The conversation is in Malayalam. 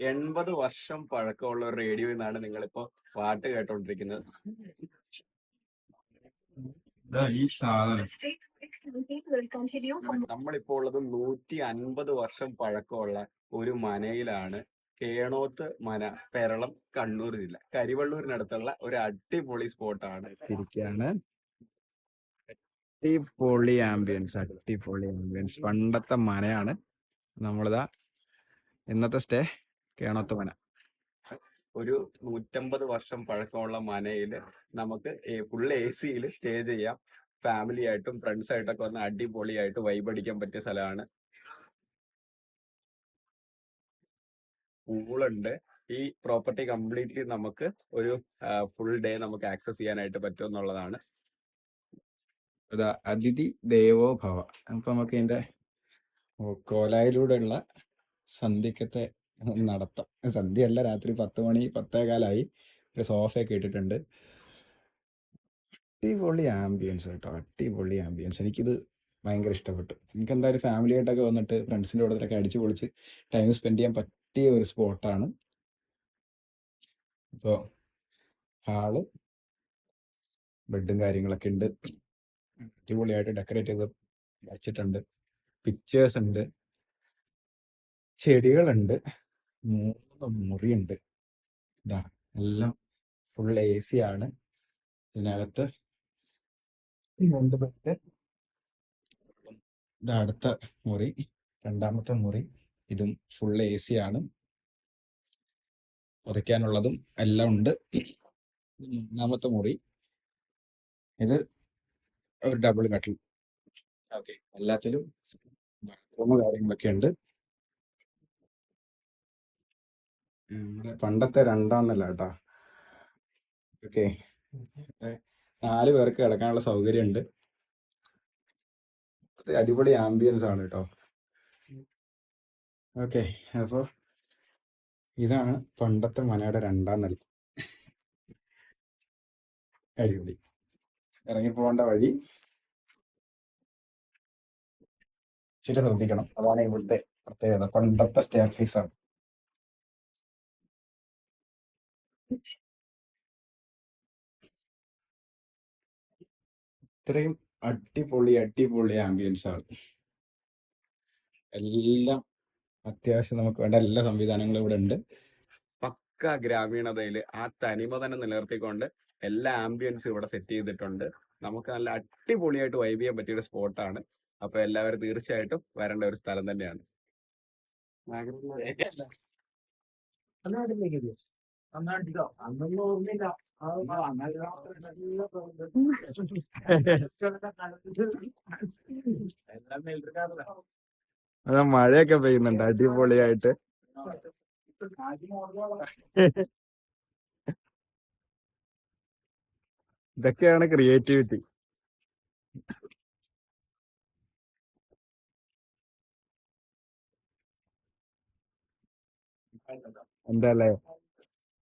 എൺപത് വർഷം പഴക്കമുള്ള ഒരു റേഡിയോ എന്നാണ് നിങ്ങളിപ്പോ പാട്ട് കേട്ടോണ്ടിരിക്കുന്നത്. ഈ സാധനം. നമ്മളിപ്പോ ഉള്ളത് നൂറ്റി അൻപത് വർഷം പഴക്കമുള്ള ഒരു മനയിലാണ് കേണോത്ത് മന പെരളം കണ്ണൂർ ജില്ല. കരിവള്ളൂരിനടുത്തുള്ള ഒരു അടിപൊളി സ്പോട്ടാണ്. ഇരിക്കുകയാണ് അടിപൊളി ആംബിയൻസ് അടിപൊളി ആംബിയൻസ് പണ്ടത്തെ മനയാണ്. നമ്മളിതാ ഇന്നത്തെ സ്റ്റേ കേണോത്ത് മന. ഒരു നൂറ്റമ്പത് വർഷം പഴക്കമുള്ള മനയിൽ നമുക്ക് ഫുൾ എ സിയിൽ സ്റ്റേ ചെയ്യാം. ഫാമിലി ആയിട്ടും ഫ്രണ്ട്സ് ആയിട്ടൊക്കെ വന്ന് അടിപൊളിയായിട്ട് വൈബടിക്കാൻ പറ്റിയ സ്ഥലമാണ്. പൂളുണ്ട് ഈ പ്രോപ്പർട്ടി കംപ്ലീറ്റ്ലി നമുക്ക് ഒരു ഫുൾ ഡേ നമുക്ക് ആക്സസ് ചെയ്യാനായിട്ട് പറ്റും എന്നുള്ളതാണ്. അതിഥി ദേവോ ഭവ. അപ്പൊ നമുക്ക് ഇതിന്റെ കോലായിലൂടെയുള്ള സന്ധ്യക്കത്തെ നടത്താം. സന്ധ്യയല്ല രാത്രി പത്ത് മണി പത്തേകാലായി. ഒരു സോഫയൊക്കെ ഇട്ടിട്ടുണ്ട്. അടിപൊളി ആംബിയൻസ് കേട്ടോ. അടിപൊളി ആംബിയൻസ്. എനിക്കിത് ഭയങ്കര ഇഷ്ടപ്പെട്ടു. എനിക്ക് എന്തായാലും ഫാമിലി ആയിട്ടൊക്കെ വന്നിട്ട് ഫ്രണ്ട്സിന്റെ കൂടെ അടിച്ചു പൊളിച്ച് ടൈം സ്പെൻഡ് ചെയ്യാൻ പറ്റിയ ഒരു സ്പോട്ടാണ്. അപ്പോൾ ഹാൾ ബെഡും കാര്യങ്ങളൊക്കെ ഉണ്ട്. അടിപൊളിയായിട്ട് ഡെക്കറേറ്റ് ചെയ്ത് വച്ചിട്ടുണ്ട്. പിക്ചേഴ്സ് ഉണ്ട്. ചെടികളുണ്ട്. മൂന്ന് മുറിയുണ്ട്. ഇതാ എല്ലാം ഫുൾ എ സി ആണ്. ഇതിനകത്ത് രണ്ട് ബെഡ് ഇത് അടുത്ത മുറി രണ്ടാമത്തെ മുറി. ഇതും ഫുൾ എ സി ആണ്. ഉറയ്ക്കാനുള്ളതും എല്ലാം ഉണ്ട്. മൂന്നാമത്തെ മുറി. ഇത് ഒരു ഡബിൾ മെറ്റൽ ഓക്കെ. എല്ലാത്തിലും ബാത്റൂം കാര്യങ്ങളൊക്കെ ഉണ്ട്. നമ്മുടെ പണ്ടത്തെ രണ്ടാം നില കേട്ടാ. ഓക്കെ. നാല് പേർക്ക് കിടക്കാനുള്ള സൗകര്യം ഉണ്ട് അടിപൊളി ആംബിയൻസ് ആണ് കേട്ടോ. ഓക്കെ അപ്പൊ ഇതാണ് പണ്ടത്തെ മനയുടെ രണ്ടാം നില. അടിപൊളി. ഇറങ്ങിപ്പോകേണ്ട വഴി ഇച്ചിരി ശ്രദ്ധിക്കണം. അതാണ് ഇവിടുത്തെ പ്രത്യേകത. പണ്ടത്തെ സ്റ്റെയർ ഫേസ് ആണ്. ഇത്രയും അടിപൊളി അടിപൊളി ആംബിയൻസ് ആണ്. എല്ലാം അത്യാവശ്യം നമുക്ക് വേണ്ട എല്ലാ സംവിധാനങ്ങളും ഇവിടെ ഉണ്ട്. പക്ക ഗ്രാമീണതയിൽ ആ തനിമ തന്നെ നിലനിർത്തിക്കൊണ്ട് എല്ലാ ആംബിയൻസും ഇവിടെ സെറ്റ് ചെയ്തിട്ടുണ്ട്. നമുക്ക് നല്ല അടിപൊളിയായിട്ട് വൈബ് ചെയ്യാൻ പറ്റിയ ഒരു സ്പോട്ടാണ് അപ്പൊ എല്ലാവരും തീർച്ചയായിട്ടും വരേണ്ട ഒരു സ്ഥലം തന്നെയാണ്. അത് മഴയൊക്കെ പെയ്യുന്നുണ്ട് അടിപൊളിയായിട്ട്. ഇതൊക്കെയാണ് ക്രിയേറ്റിവിറ്റി എന്താ